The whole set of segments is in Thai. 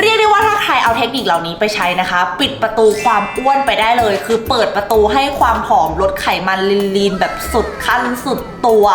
เรียกได้ว่าถ้าใครเอาเทคนิคเหล่านี้ไปใช้นะคะ ปิดประตูความอ้วนไปได้เลย คือเปิดประตูให้ความผอมลดไขมันลีนๆแบบสุดขั้นสุดตัว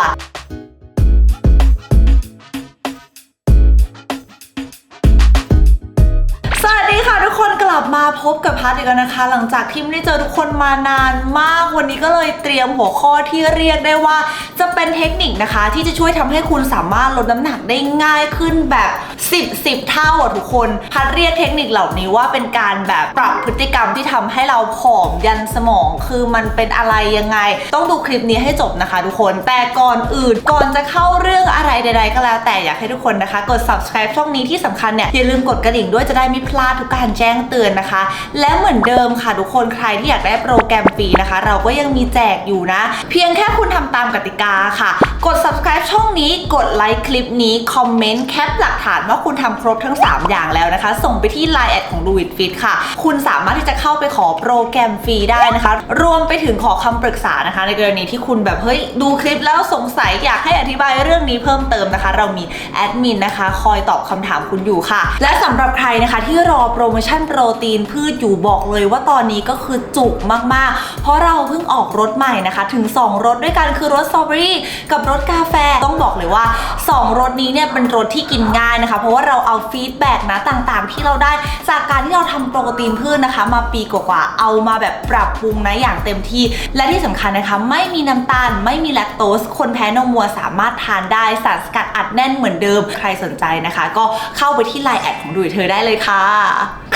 ลับมาพบกับพัทอีกแล้วนะคะ หลังจากที่ไม่ได้เจอทุกคนมานานมาก วันนี้ก็เลยเตรียมหัวข้อที่เรียกได้ว่า จะเป็นเทคนิคนะคะ ที่จะช่วยทำให้คุณสามารถลดน้ำหนักได้ง่ายขึ้นแบบ 10 10 เท่าอะทุกคน พัดเรียกเทคนิคเหล่านี้ว่าเป็นการแบบปรับพฤติกรรมที่ทำให้เราผอมยันสมอง คือมันเป็นอะไรยังไง ต้องดูคลิปนี้ให้จบนะคะ ทุกคน แต่ก่อนอื่นก่อนจะเข้าเรื่องอะไรใด ๆ ก็แล้ว แต่อยากให้ทุกคนนะคะ กด subscribe ช่องนี้ที่สำคัญเนี่ยอย่าลืมกดกระดิ่งด้วยจะได้ไม่พลาดทุกการแจ้งเตือนนะคะ และเหมือนเดิมค่ะทุกคนใครที่อยากได้โปรแกรมฟรีนะคะ เราก็ยังมีแจกอยู่นะ เพียงแค่คุณทำตามกติกาค่ะ กด subscribe ช่องนี้กดไลค์คลิปนี้ คอมเมนต์แคปหลักฐานว่าคุณทำครบทั้ง 3 อย่างแล้วนะคะ ส่งไปที่ Line แอดของ Do It Fit ค่ะ คุณสามารถที่จะเข้าไปขอโปรแกรมฟรีได้นะคะ รวมไปถึงขอคำปรึกษานะคะ ในกรณีที่คุณแบบเฮ้ยดูคลิปแล้วสงสัยอยากให้อธิบายเรื่องนี้เพิ่มเติมนะคะ เรามีแอดมินนะคะ คอยตอบคำถามคุณอยู่ค่ะ และสำหรับใครนะคะที่รอโปรโมชั่นโปรตีนพืชอยู่บอกเลยว่าตอนนี้ก็คือจุกมากๆ เพราะเราเพิ่งออกรสใหม่นะคะ ถึง 2รสด้วยกันคือรสสตรอเบอรี่กับรสกาแฟต้องบอกเลยว่า 2 รสนี้เนี่ยเป็นรสที่กินง่ายนะคะ เพราะว่าเราเอาฟีดแบ็กนะต่างๆ ที่เราได้จากการที่เราทำโปรตีนพืชนะคะ มาปีกว่าๆเอามาแบบปรับปรุงนะอย่างเต็มที่ และที่สำคัญนะคะ ไม่มีน้ำตาล ไม่มีแลคโตส คนแพ้นมวัวสามารถทานได้สารสกัดอัดแน่นเหมือนเดิม ใครสนใจนะคะ ก็เข้าไปที่ไลน์แอดของดูเธอได้เลยค่ะ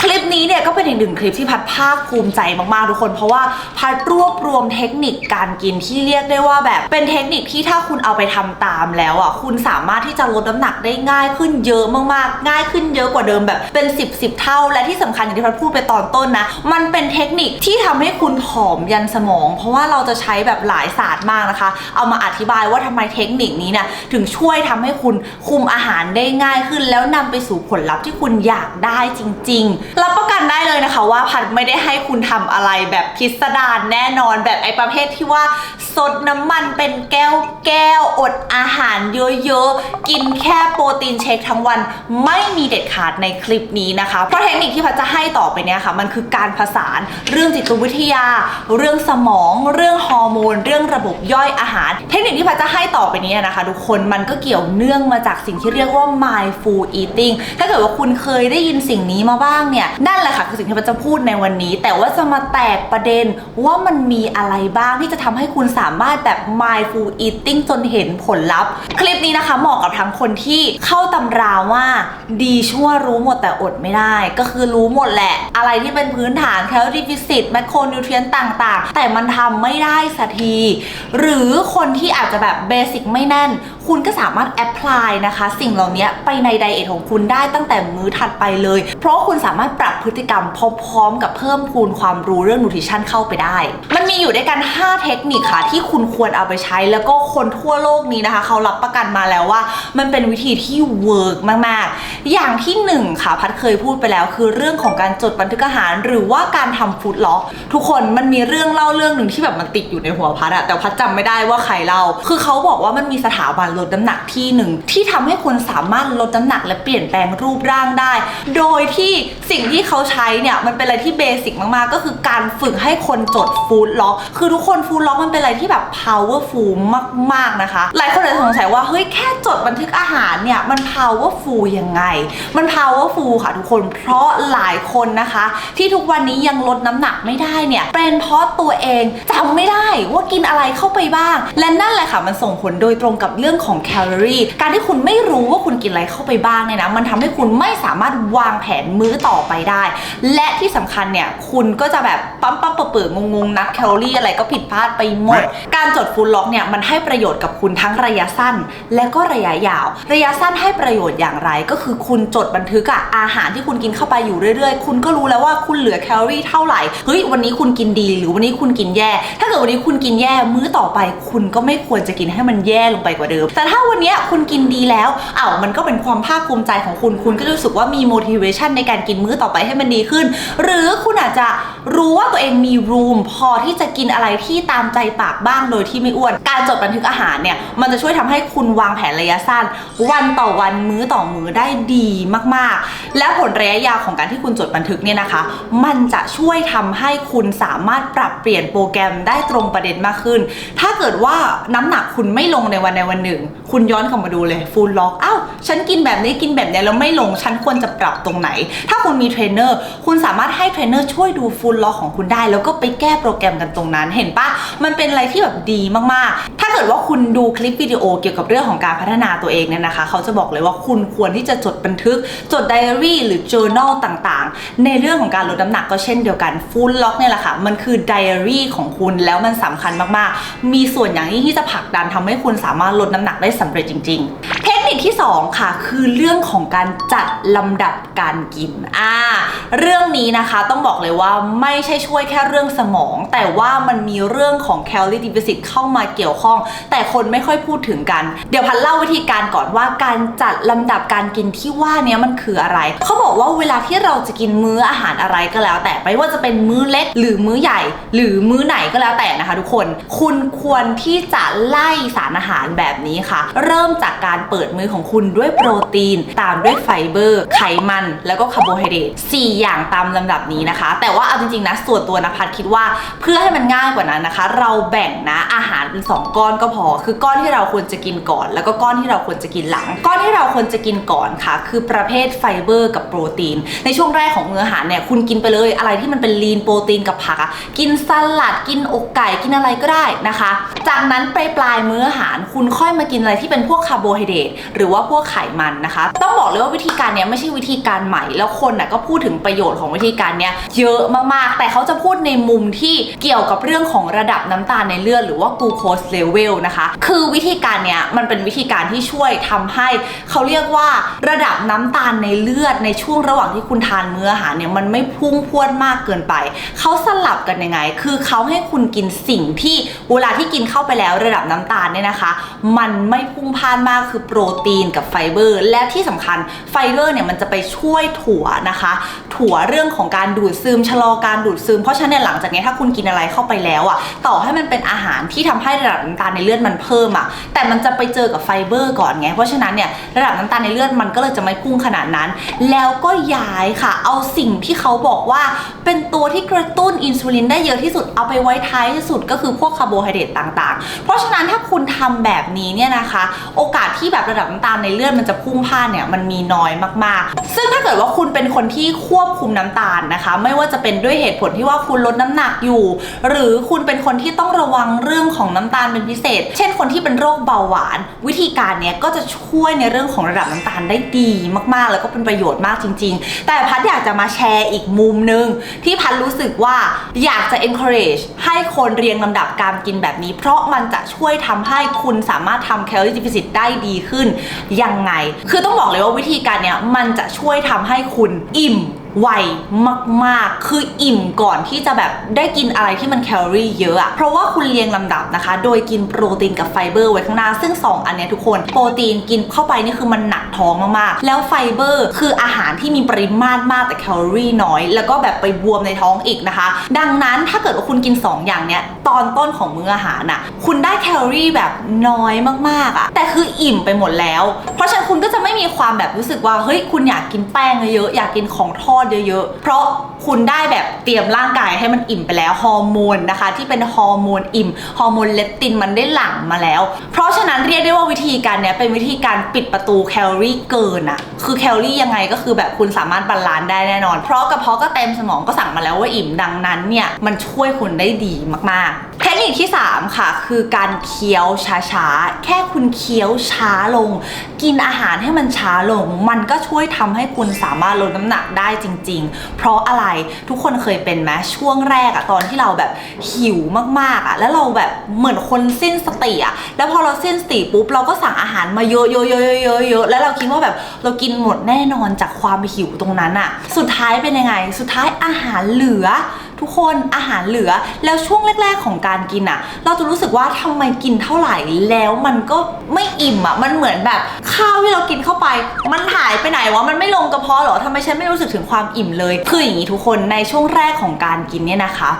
คลิปนี้เนี่ยก็เป็นอีกหนึ่งคลิปที่พัดภาคภูมิใจมากๆทุกคน เพราะว่าพัดรวบรวมเทคนิคการกินที่เรียกได้ว่าแบบเป็นเทคนิคที่ถ้าคุณเอาไปทำตามแล้วอะคุณสามารถที่จะลดน้ำหนักได้ง่ายขึ้นเยอะมากๆ ง่ายขึ้นเยอะกว่าเดิมแบบเป็น 10 10เท่า และที่สำคัญอย่างที่พัดพูดไปตอนต้นนะ มันเป็นเทคนิคที่ทำให้คุณผอมยันสมอง เพราะว่าเราจะใช้แบบหลายศาสตร์มากนะคะ เอามาอธิบายว่าทำไมเทคนิคนี้เนี่ยถึงช่วยทำให้คุณคุมอาหารได้ง่ายขึ้น แล้วนำไปสู่ผลลัพธ์ที่คุณอยากได้จริงๆรับประกันได้เลยนะคะว่าพัดไม่ได้ให้คุณทำอะไรแบบพิสดารแน่นอนแบบไอ้ประเภทที่ว่าสดน้ำมันเป็นแก้วแก้วอดอาหารเยอะๆ กินแค่โปรตีนเชคทั้งวันไม่มีเด็ดขาดในคลิปนี้นะคะ เพราะเทคนิคที่พัดจะให้ต่อไปเนี่ยค่ะ มันคือการผสานเรื่องจิตวิทยา เรื่องสมอง เรื่องฮอร์โมน เรื่องระบบย่อยอาหาร เทคนิคที่พัดจะให้ต่อไปนี้นะคะ ทุกคนมันก็เกี่ยวเนื่องมาจากสิ่งที่เรียกว่า mindful eating ถ้าเกิดว่าคุณเคยได้ยินสิ่งนี้มาบ้างเนี่ยนั่นแหละค่ะคือสิ่งที่พัดจะพูดในวันนี้ แต่ว่าจะมาแตกประเด็นว่ามันมีอะไรบ้างที่จะทำให้คุณสามารถแบบ mindful eating จนเห็นผลลัพธ์ คลิปนี้นะคะเหมาะกับทั้งคนที่เข้าตำราว่า ดีชั่วรู้หมดแต่อดไม่ได้ ก็คือรู้หมดแหละ อะไรที่เป็นพื้นฐานแคลอรี่ฟิสิตแมคโครนิวเทรียนต่าง ๆ แต่มันทำไม่ได้สักที หรือคนที่อาจจะแบบเบสิกไม่แน่น คุณก็สามารถแอพพลายนะคะ สิ่งเหล่านี้ไปในไดเอทของคุณได้ตั้งแต่มื้อถัดไปเลย เพราะคุณสามารถปรับพฤติกรรมพร้อมๆกับเพิ่มพูนความรู้เรื่องนูทริชั่นเข้าไปได้ มันมีอยู่ด้วยกัน 5 เทคนิคค่ะ ที่คุณควรเอาไปใช้ แล้วก็คนทั่วโลกนี้นะคะ เขารับประกันมาแล้วว่า มันเป็นวิธีที่เวิร์กมากๆ อย่างที่หนึ่งค่ะ พัดเคยพูดไปแล้ว คือเรื่องของการจดบันทึกอาหาร หรือว่าการทำฟู้ดล็อกทุกคนมันมีเรื่องเล่าเรื่องหนึ่งที่แบบมันติดอยู่ในหัวพัดอะแต่พัดจำไม่ได้ว่าใครเล่าคือเขาบอกว่ามันมีสถาบันลดน้ำหนักที่หนึ่งที่ทำให้คุณสามารถลดน้ำหนักและเปลี่ยนแปลงรูปร่างได้ โดยที่สิ่งที่เขาใช้เนี่ยมันเป็นอะไรที่เบสิกมากๆ ก็คือการฝึกให้คนจดฟู้ดล็อก คือทุกคนฟู้ดล็อกมันเป็นอะไรที่แบบ powerful มากๆนะคะ หลายคนอาจจะสงสัยว่าเฮ้ยแค่จดบันทึกอาหารเนี่ยมัน powerful ยังไง มัน powerful ค่ะทุกคนเพราะหลายคนนะคะ ที่ทุกวันนี้ยังลดน้ำหนักไม่ได้เนี่ยเป็นเพราะตัวเองจำไม่ได้ว่ากินอะไรเข้าไปบ้าง และนั่นแหละค่ะมันส่งผลโดยตรงกับเรื่องของแคลอรี่ การที่คุณไม่รู้ว่าคุณกินอะไรเข้าไปบ้างเนี่ยนะ มันทำให้คุณไม่สามารถวางแผนมื้อต่อไปได้ และที่สำคัญเนี่ย คุณก็จะแบบปั๊มปั๊มเปิดๆงงๆนับแคลอรี่อะไรก็ผิดพลาดไปหมด การจดฟู้ดล็อกเนี่ยมันให้ประโยชน์กับคุณทั้งระยะสั้น และก็ระยะยาว ระยะสั้นให้ประโยชน์อย่างไร ก็คือคุณจดบันทึกอะอาหารที่คุณกินเข้าไปอยู่เรื่อยๆ คุณก็รู้แล้วว่าคุณเหลือแคลอรี่เท่าไหร่ เฮ้ยวันนี้คุณกินดีหรือวันนี้คุณกินแย่ ถ้าเกิดวันนี้คุณกินแย่มื้อต่อไป คุณก็ไม่ควรจะกินให้มันแย่ลงไปกว่าเดิมแต่ถ้าวันนี้คุณกินดีแล้วอ้าวมันก็เป็นความภาคภูมิใจของคุณ คุณก็รู้สึกว่ามี motivation ในการกินมื้อต่อไปให้มันดีขึ้น หรือคุณอาจจะรู้ว่าตัวเองมี room พอที่จะกินอะไรที่ตามใจปากบ้างโดยที่ไม่อ้วน การจดบันทึกอาหารเนี่ย มันจะช่วยทำให้คุณวางแผนระยะสั้น วันต่อวันมื้อต่อมื้อได้ดีมากๆ และผลระยะยาวของการที่คุณจดบันทึกเนี่ยนะคะ มันจะช่วยทำให้คุณสามารถปรับเปลี่ยนโปรแกรมได้ตรงประเด็นมากขึ้น ถ้าเกิดว่าน้ำหนักคุณไม่ลงในวันในวันหนึ่งคุณย้อนกลับมาดูเลยฟูลล็อกอ้าวฉันกินแบบนี้กินแบบนี้แล้วไม่ลงฉันควรจะปรับตรงไหน ถ้าคุณมีเทรนเนอร์คุณสามารถให้เทรนเนอร์ช่วยดูฟูลล็อกของคุณได้ แล้วก็ไปแก้โปรแกรมกันตรงนั้นเห็นปะมันเป็นอะไรที่แบบดีมากๆ ถ้าเกิดว่าคุณดูคลิปวิดีโอเกี่ยวกับเรื่องของการพัฒนาตัวเองเนี่ยนะคะ เขาจะบอกเลยว่าคุณควรที่จะจดบันทึก จดไดอารี่หรือ journal ต่างๆ ในเรื่องของการลดน้ำหนักก็เช่นเดียวกันฟูลล็อกเนี่ยแหละค่ะมันคือไดอารี่ของคุณแล้วมันสำคัญมากๆ มีส่วนอย่างยิ่งที่จะผลักดันทำให้คุณสามารถลดน้ำหนักได้สำเร็จจริงๆ เทค นิคที่ 2 ค่ะ คือเรื่องของการจัดลำดับการกินอ่าเรื่องนี้นะคะต้องบอกเลยว่าไม่ใช่ช่วยแค่เรื่องสมอง แต่ว่ามันมีเรื่องของแคลอรี่ดิฟิซิตเข้ามาเกี่ยวข้อง แต่คนไม่ค่อยพูดถึงกัน เดี๋ยวพันเล่าวิธีการก่อนว่าการจัดลำดับการกินที่ว่านี้มันคืออะไร เขาบอกว่าเวลาที่เราจะกินมื้ออาหารอะไรก็แล้ว แต่ไม่ว่าจะเป็นมื้อเล็กหรือมื้อใหญ่ หรือมื้อไหนก็แล้วแต่นะคะ ทุกคน คุณควรที่จะไล่สารอาหารแบบนี้ค่ะ เริ่มจากการเปิดมื้อของคุณด้วยโปรตีน ตามด้วยไฟเบอร์ ไขมัน แล้วก็คาร์โบไฮเดรต4อย่างตามลำดับนี้นะคะ แต่ว่าเอาจริงๆนะส่วนตัวนะพัดคิดว่าเพื่อให้มันง่ายกว่านั้นนะคะ เราแบ่งนะอาหารเป็นสองก้อนก็พอ คือก้อนที่เราควรจะกินก่อน แล้วก็ก้อนที่เราควรจะกินหลัง ก้อนที่เราควรจะกินก่อนค่ะ คือประเภทไฟเบอร์ กับโปรตีน ในช่วงแรกของมื้ออาหารเนี่ยคุณกินไปเลยอะไรที่มันเป็นลีนโปรตีนกับผักอะกินสลัดกินอกไก่กินอะไรก็ได้นะคะ จากนั้นปลายปลายมื้ออาหารคุณค่อยมากินอะไรที่เป็นพวกคาร์โบไฮเดรตหรือว่าพวกไขมันนะคะ ต้องบอกเลยว่าวิธีการเนี้ยไม่ใช่วิธีการใหม่ แล้วคนน่ะก็พูดถึงประโยชน์ของวิธีการเนี้ยเยอะมากๆ แต่เขาจะพูดในมุมที่เกี่ยวกับเรื่องของระดับน้ำตาลในเลือดหรือว่า glucose level นะคะ คือวิธีการเนี้ยมันเป็นวิธีการที่ช่วยทำให้เขาเรียกว่าระดับน้ำตาลในเลือดในช่วงระหว่างที่คุณทานมื้ออาหารเนี่ยมันไม่พุ่งพวดมากเกินไป เขาสลับกันยังไง คือเขาให้คุณกินสิ่งที่เวลาที่กินเข้าไปแล้วระดับน้ำตาลเนี่ยนะคะ มันไม่พุ่งพ่านมากคือโปรตีนกับไฟเบอร์ และที่สำคัญไฟเบอร์เนี่ยมันจะไปช่วยถั่วนะคะ ถั่วเรื่องของการดูดซึมชะลอการดูดซึม เพราะฉะนั้นหลังจากนี้ถ้าคุณกินอะไรเข้าไปแล้วอะต่อให้มันเป็นอาหารที่ทำให้ระดับน้ำตาลในเลือดมันเพิ่มอะแต่มันจะไปเจอกับไฟเบอร์ก่อนไงเพราะฉะนั้นเนี่ยระดับน้ำตาลในเลือดมันก็เลยจะไม่พุ่งขนาดนั้น แล้วก็ย้ายค่ะ เอาสิ่งที่เขาบอกว่าเป็นตัวที่กระตุ้นอินซูลินได้เยอะที่สุดเอาไปไว้ท้ายที่สุดก็คือพวกคาร์โบไฮเดรตต่างๆ เพราะฉะนั้นถ้าคุณทำแบบนี้เนี่ยนะคะ โอกาสที่แบบระดับน้ำตาลในเลือดมันจะพุ่งพล่านเนี่ยมันมีน้อยมากๆ ซึ่งถ้าเกิดว่าคุณเป็นคนที่ควบคุมน้ำตาลนะคะ ไม่ว่าจะเป็นด้วยเหตุผลที่ว่าคุณลดน้ำหนักอยู่ หรือคุณเป็นคนที่ต้องระวังเรื่องของน้ำตาลเป็นพิเศษ เช่นคนที่เป็นโรคเบาหวาน วิธีการเนี้ยก็จะช่วยในเรื่องของระดับน้ำตาลได้ดีมากๆ แล้วก็เป็นประโยชน์มากจริง ๆ แต่พัดอยากจะมาแชร์อีกมุมหนึงที่พัดรู้สึกว่าอยากจะ encourage ให้คนเรียงลำดับการกินแบบนี้ เพราะมันจะช่วยทำให้คุณสามารถทำแคลอรี่ deficit ได้ดีขึ้นยังไง คือต้องบอกเลยว่าวิธีการเนี้ยมันจะช่วยทำให้คุณอิ่ม ไวมากๆ คืออิ่มก่อนที่จะแบบได้กินอะไรที่มันแคลอรี่เยอะอะเพราะว่าคุณเรียงลำดับนะคะ โดยกินโปรตีนกับไฟเบอร์ไว้ข้างหน้า ซึ่ง 2 อันเนี้ยทุกคน โปรตีนกินเข้าไปนี่คือมันหนักท้องมากๆ แล้วไฟเบอร์ คืออาหารที่มีปริมาตรมากแต่แคลอรี่น้อย แล้วก็แบบไปบวมในท้องอีกนะคะ ดังนั้นถ้าเกิดว่าคุณกิน 2 อย่างเนี้ยตอนต้นของมื้ออาหารน่ะคุณได้แคลอรี่แบบน้อยมากๆอะแต่คืออิ่มไปหมดแล้ว เพราะฉะนั้นคุณก็จะไม่มีความแบบรู้สึกว่าเฮ้ยคุณอยากกินแป้งเยอะอยากกินของทอดเยอะๆ เพราะคุณได้แบบเตรียมร่างกายให้มันอิ่มไปแล้วฮอร์โมนนะคะ ที่เป็นฮอร์โมนอิ่มฮอร์โมนเลปตินมันได้หลั่งมาแล้ว เพราะฉะนั้นเรียกได้ว่าวิธีการเนี้ยเป็นวิธีการปิดประตูแคลอรี่เกินอะคือแคลอรี่ยังไงก็คือแบบคุณสามารถบาลานซ์ได้แน่นอน เพราะกระเพาะก็เต็มสมองก็สั่งมาแล้วว่าอิ่มดังนั้นเนี่ยมันช่วยคุณได้ดีมากๆ เทคนิคที่ 3 ค่ะ คือการเคี้ยวช้าๆ แค่คุณเคี้ยวช้าลง กินอาหารให้มันช้าลง มันก็ช่วยทำให้คุณสามารถลดน้ำหนักได้จริง ๆ เพราะอะไรทุกคนเคยเป็นไหมช่วงแรกอะตอนที่เราแบบหิวมากๆอะแล้วเราแบบเหมือนคนสิ้นสติอะแล้วพอเราสิ้นสติปุ๊บเราก็สั่งอาหารมาเยอะๆๆๆๆแล้วเราคิดว่าแบบเรากินหมดแน่นอนจากความหิวตรงนั้นอะสุดท้ายเป็นยังไง สุดท้ายอาหารเหลือ ทุกคนอาหารเหลือแล้วช่วงแรก ๆ ของการกินอะเราจะรู้สึกว่าทำไมกินเท่าไหร่แล้วมันก็ไม่อิ่มอะมันเหมือนแบบข้าวที่เรากินเข้าไป มันหายไปไหนวะมันไม่ลงกระเพาะหรอทำไมฉันไม่รู้สึกถึงความอิ่มเลยคืออย่างนี้ทุกคนในช่วงแรกของการกินเนี่ยนะคะ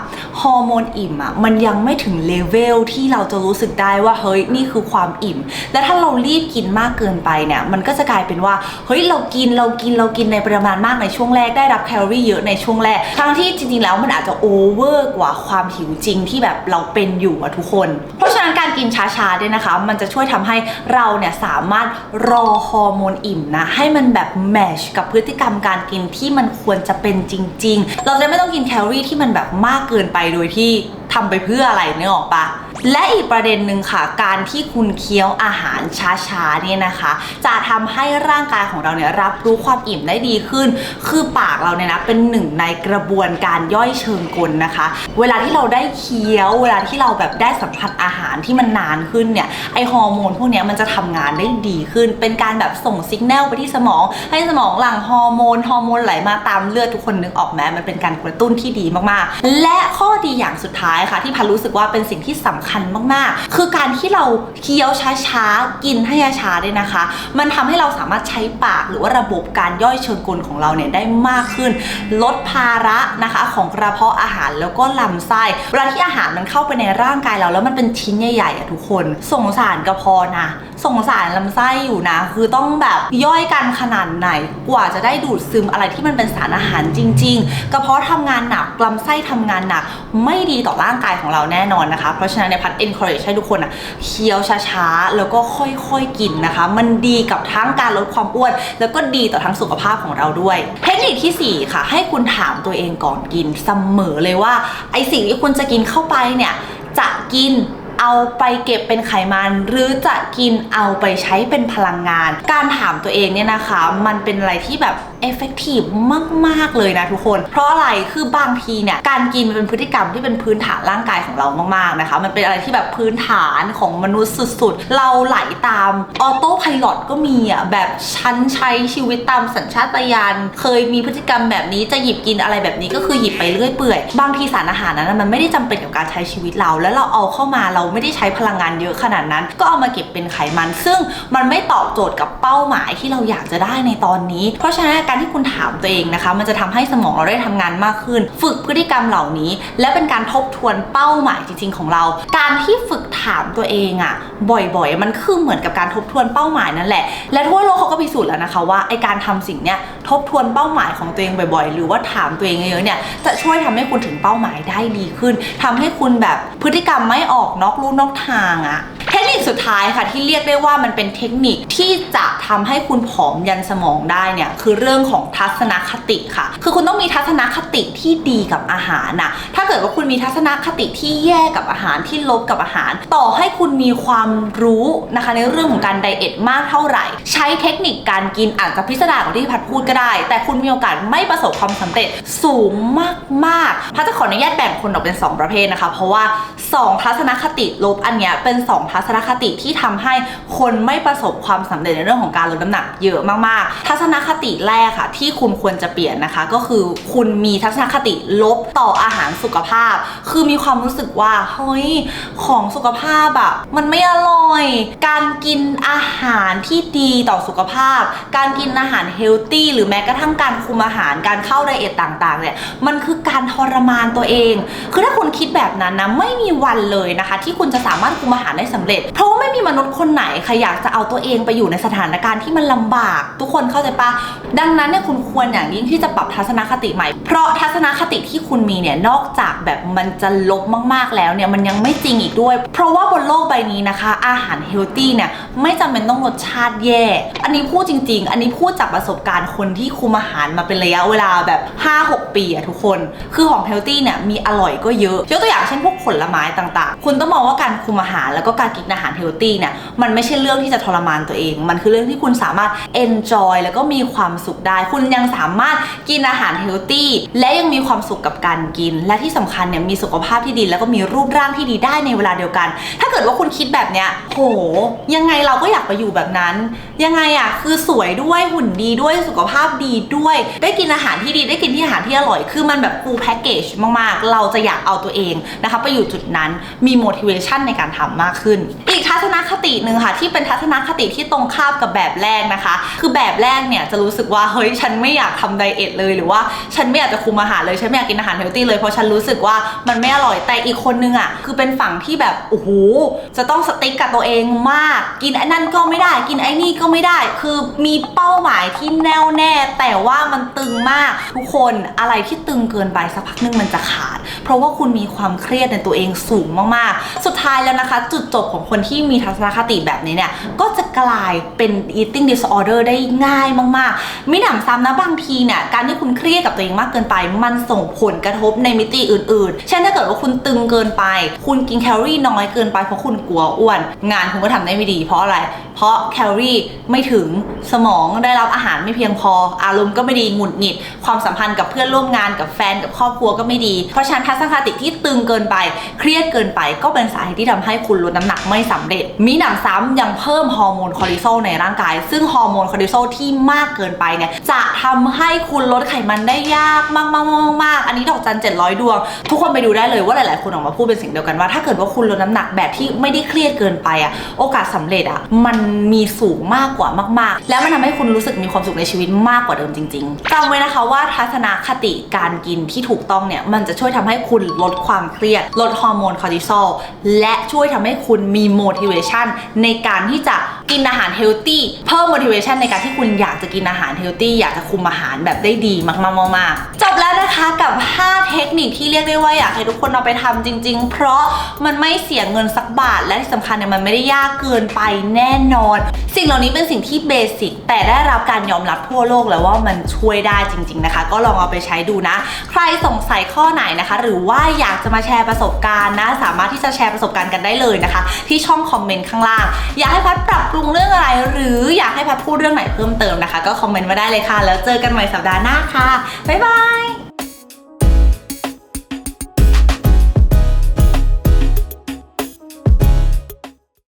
ฮอร์โมนอิ่มอะมันยังไม่ถึงเลเวลที่เราจะรู้สึกได้ว่าเฮ้ยนี่คือความอิ่ม และถ้าเรารีบกินมากเกินไปเนี่ยมันก็จะกลายเป็นว่าเฮ้ยเรากินเรากินเรากินในปริมาณมากในช่วงแรกได้รับแคลอรี่เยอะในช่วงแรกทั้งที่จริงๆแล้วมันอาจจะโอเวอร์กว่าความหิวจริงที่แบบเราเป็นอยู่อะทุกคน เพราะฉะนั้นการกินช้าๆเนี่ยนะคะ มันจะช่วยทำให้เราเนี่ยสามารถรอฮอร์โมนอิ่มนะ ให้มันแบบแมชกับพฤติกรรมการกินที่มันควรจะเป็นจริง ๆ เราจะไม่ต้องกินแคลอรี่ที่มันแบบมากเกินไปโดยที่ทำไปเพื่ออะไรเนี่ยออกปะ และอีกประเด็นหนึ่งค่ะ การที่คุณเคี้ยวอาหารช้าๆเนี่ยนะคะ จะทำให้ร่างกายของเราเนี่ยรับรู้ความอิ่มได้ดีขึ้น คือปากเราเนี่ยนะเป็นหนึ่งในกระบวนการย่อยเชิงกลนะคะ เวลาที่เราได้เคี้ยว เวลาที่เราแบบได้สัมผัสอาหารที่มันนานขึ้นเนี่ยไอฮอร์โมนพวกนี้มันจะทำงานได้ดีขึ้น เป็นการแบบส่งสัญญาณไปที่สมอง ให้สมองหลั่งฮอร์โมนฮอร์โมนไหลมาตามเลือดทุกคนนึกออกไหมมันเป็นการกระตุ้นที่ดีมากๆ และข้อดีอย่างสุดท้ายค่ะ ที่พันรู้สึกว่าเป็นสิ่งที่สำคัญมากๆ คือการที่เราเคี้ยวช้าๆ กินให้ช้าๆเนี่ยนะคะ มันทำให้เราสามารถใช้ปากหรือว่าระบบการย่อยเชิงกลของเราเนี่ยได้มากขึ้น ลดภาระนะคะของกระเพาะอาหารแล้วก็ลำไส้เวลาที่อาหารมันเข้าไปในร่างกายเรา แล้วมันเป็นชิ้นใหญ่ๆอะทุกคนสงสารกระเพาะนะสงสารลำไส้อยู่นะ คือต้องแบบย่อยกันขนาดไหน กว่าจะได้ดูดซึมอะไรที่มันเป็นสารอาหารจริง ๆ กระเพาะทำงานหนักลำไส้ทำงานหนัก ไม่ดีต่อร่างกายของเราแน่นอนนะคะ เพราะฉะนั้นในพัด encourage ให้ทุกคนอะเคี้ยวช้าๆ แล้วก็ค่อยๆกินนะคะ มันดีกับทั้งการลดความอ้วน แล้วก็ดีต่อทั้งสุขภาพของเราด้วย เทคนิคทีสี่4 ค่ะ ให้คุณถามตัวเองก่อนกินเสมอเลยว่าไอสิ่งที่คุณจะกินเข้าไปเนี่ยจะกิน เอาไปเก็บเป็นไขมัน หรือจะกินเอาไปใช้เป็นพลังงาน การถามตัวเองเนี่ยนะคะ มันเป็นอะไรที่แบบ effective มาก ๆ เลยนะทุกคน เพราะอะไรคือบางทีเนี่ยการกินมันเป็นพฤติกรรมที่เป็นพื้นฐานร่างกายของเรามากๆนะคะ มันเป็นอะไรที่แบบพื้นฐานของมนุษย์สุดๆ เราไหลตามออโต้ไพลอตก็มีอะแบบฉันใช้ชีวิตตามสัญชาตญาณเคยมีพฤติกรรมแบบนี้จะหยิบกินอะไรแบบนี้ก็คือหยิบไปเรื่อยเปื่อย บางทีสารอาหารนั้นมันไม่ได้จำเป็นกับการใช้ชีวิตเรา แล้วเราเอาเข้ามาเราไม่ได้ใช้พลังงานเยอะขนาดนั้น ก็เอามาเก็บเป็นไขมัน ซึ่งมันไม่ตอบโจทย์กับเป้าหมายที่เราอยากจะได้ในตอนนี้ เพราะฉะนั้นการที่คุณถามตัวเองนะคะ มันจะทำให้สมองเราได้ทำงานมากขึ้น ฝึกพฤติกรรมเหล่านี้ และเป็นการทบทวนเป้าหมายจริง ๆ ของเรา การที่ฝึกถามตัวเองอะบ่อยๆ มันคือเหมือนกับการทบทวนเป้าหมายนั่นแหละ และทั่วโลกเขาก็พิสูจน์แล้วนะคะว่าไอการทำสิ่งเนี้ยทบทวนเป้าหมายของตัวเองบ่อยๆ หรือว่าถามตัวเองเยอะๆเนี่ยจะช่วยทำให้คุณถึงเป้าหมายได้ดีขึ้นทำให้คุณแบบพฤติกรรมไม่ออกนอกลู่นอกทางอะ นิคสุดท้ายค่ะที่เรียกได้ว่ามันเป็นเทคนิคที่จะทำให้คุณผอมยันสมองได้เนี่ยคือเรื่องของทัศนคติค่ะ คือคุณต้องมีทัศนคติที่ดีกับอาหารน่ะถ้าเกิดว่าคุณมีทัศนคติที่แย่กับอาหารที่ลบกับอาหาร ต่อให้คุณมีความรู้นะคะในเรื่องของการไดเอทมากเท่าไหร่ ใช้เทคนิคการกินอาจจะพิสดารกว่าที่พัดพูดก็ได้ แต่คุณมีโอกาสไม่ประสบความสำเร็จสูงมากๆพัดจะขออนุญาตแบ่งคนออกเป็นสองประเภทนะคะ เพราะว่าสองทัศนคติลบอันเนี้ยเป็นสองทัศนคติที่ทำให้คนไม่ประสบความสำเร็จในเรื่องของการลดน้ำหนักเยอะมากๆ ทัศนคติแรกค่ะ ที่คุณควรจะเปลี่ยนนะคะ ก็คือคุณมีทัศนคติลบต่ออาหารสุขภาพ คือมีความรู้สึกว่าเฮ้ยของสุขภาพอะมันไม่อร่อย การกินอาหารที่ดีต่อสุขภาพ การกินอาหารเฮลตี้หรือแม้กระทั่งการคุมอาหารการเข้าไดเอทต่างๆเนี่ยมันคือการทรมานตัวเอง คือถ้าคุณคิดแบบนั้นนะไม่มีวันเลยนะคะ ที่คุณจะสามารถคุมอาหารได้สำเร็จเพราะว่าไม่มีมนุษย์คนไหนใครอยากจะเอาตัวเองไปอยู่ในสถานการณ์ที่มันลำบาก ทุกคนเข้าใจปะดังนั้นเนี่ยคุณควรอย่างยิ่งที่จะปรับทัศนคติใหม่ เพราะทัศนคติที่คุณมีเนี่ยนอกจากแบบมันจะลบมาก ๆแล้วเนี่ยมันยังไม่จริงอีกด้วย เพราะว่าบนโลกใบนี้นะคะ อาหารเฮลตี้เนี่ยไม่จำเป็นต้องรสชาติแย่ อันนี้พูดจริง ๆ อันนี้พูดจากประสบการณ์คนที่คุมอาหารมาเป็นระยะเวลาแบบ 5-6 ปีอะทุกคน คือของเฮลตี้เนี่ยมีอร่อยก็เยอะยกตัวอย่างเช่นพวกผลไม้ต่างๆ คุณต้องมองว่าการคุมอาหารแล้วก็การกินอาอาหารเฮลตี้เนี่ยมันไม่ใช่เรื่องที่จะทรมานตัวเอง มันคือเรื่องที่คุณสามารถ enjoy แล้วก็มีความสุขได้ คุณยังสามารถกินอาหารเฮลตี้และยังมีความสุขกับการกิน และที่สำคัญเนี่ยมีสุขภาพที่ดี แล้วก็มีรูปร่างที่ดีได้ในเวลาเดียวกัน ถ้าเกิดว่าคุณคิดแบบเนี้ยโห ยังไงเราก็อยากไปอยู่แบบนั้น ยังไงอะคือสวยด้วยหุ่นดีด้วยสุขภาพดีด้วย ได้กินอาหารที่ดีได้กินที่อาหารที่อร่อย คือมันแบบ full package มากๆ เราจะอยากเอาตัวเองนะคะไปอยู่จุดนั้นมี motivation ในการทำมากขึ้นอีกทัศนคติหนึ่งค่ะ ที่เป็นทัศนคติที่ตรงข้ามกับแบบแรกนะคะ คือแบบแรกเนี่ยจะรู้สึกว่าเฮ้ยฉันไม่อยากทำไดเอทเลยหรือว่าฉันไม่อยากจะคุมอาหารเลยฉันไม่อยากกินอาหารเฮลตี้เลยเพราะฉันรู้สึกว่ามันไม่อร่อยแต่อีกคนนึงอะคือเป็นฝั่งที่แบบโอ้โหจะต้องสติ๊กกับตัวเองมาก กินไอ้นั่นก็ไม่ได้ กินไอ้นี่ก็ไม่ได้ คือมีเป้าหมายที่แน่วแน่ แต่ว่ามันตึงมากทุกคนอะไรที่ตึงเกินไปสักพักหนึงมันจะขาด เพราะว่าคุณมีความเครียดในตัวเองสูงมากๆ สุดท้ายแล้วนะคะ จุดจบของคนที่มีทัศนคติแบบนี้เนี่ย ก็จะกลายเป็น eating disorder ได้ง่ายมาก ๆมิหนำซ้ำนะบางทีเนี่ย การที่คุณเครียดกับตัวเองมากเกินไป มันส่งผลกระทบในมิติอื่น ๆ เช่นถ้าเกิดว่าคุณตึงเกินไป คุณกินแคลอรี่น้อยเกินไปเพราะคุณกลัวอ้วน งานคุณก็ทำได้ไม่ดีเพราะอะไร เพราะแคลอรี่ไม่ถึง สมองได้รับอาหารไม่เพียงพอ อารมณ์ก็ไม่ดี หงุดหงิด ความสัมพันธ์กับเพื่อนร่วมงานกับแฟนกับครอบครัวก็ไม่ดี เพราะฉะนั้นทัศนคติที่ตึงเกินไป เครียดเกินไป ก็เป็นสาเหตุที่ทำให้คุณลดน้ำหนักไม่ไม่สำเร็จ มีหนำซ้ำยังเพิ่มฮอร์โมนคอร์ติซอลในร่างกาย ซึ่งฮอร์โมนคอร์ติซอลที่มากเกินไปเนี่ยจะทำให้คุณลดไขมันได้ยากมากๆๆๆอันนี้ดอกจัน700ดวง ทุกคนไปดูได้เลยว่าหลายๆ คนออกมาพูดเป็นเสิ่งเดียวกันว่า ถ้าเกิดว่าคุณลดน้ำหนักแบบที่ไม่ได้เครียดเกินไปอะโอกาสสำเร็จอะมันมีสูงมากกว่ามาก ๆ แล้วมันทำให้คุณรู้สึกมีความสุขในชีวิตมากกว่าเดิมจริงๆจำไว้นะคะว่าทัศนคติการกินที่ถูกต้องเนี่ยมันจะช่วยทำให้คุณลดความเครียด ลดฮอร์โมนคอร์ติซอลและช่วยทำให้คุณมี motivation ในการที่จะ กินอาหารเฮลตี้เพิ่ม motivation ในการที่คุณอยากจะกินอาหารเฮลตี้อยากจะคุมอาหารแบบได้ดีมากๆๆๆจบแล้วนะคะกับ 5 เทคนิคที่เรียกได้ว่าอยากให้ทุกคนเอาไปทำจริง ๆ เพราะมันไม่เสียเงินสักบาทและที่สำคัญเนี่ยมันไม่ได้ยากเกินไปแน่นอน สิ่งเหล่านี้เป็นสิ่งที่เบสิกแต่ได้รับการยอมรับทั่วโลกแล้วว่ามันช่วยได้จริง ๆนะคะ ก็ลองเอาไปใช้ดูนะ ใครสงสัยข้อไหนนะคะ หรือว่าอยากจะมาแชร์ประสบการณ์นะ สามารถที่จะแชร์ประสบการณ์กันได้เลยนะคะ ที่ช่องคอมเมนต์ข้างล่าง อยากให้พัดปรับปรุงเรื่องอะไร หรืออยากให้พัดพูดเรื่องไหนเพิ่มเติมนะคะ ก็คอมเมนต์มาได้เลยค่ะ แล้วเจอกันใหม่สัปดาห์หน้าค่ะ บ๊ายบาย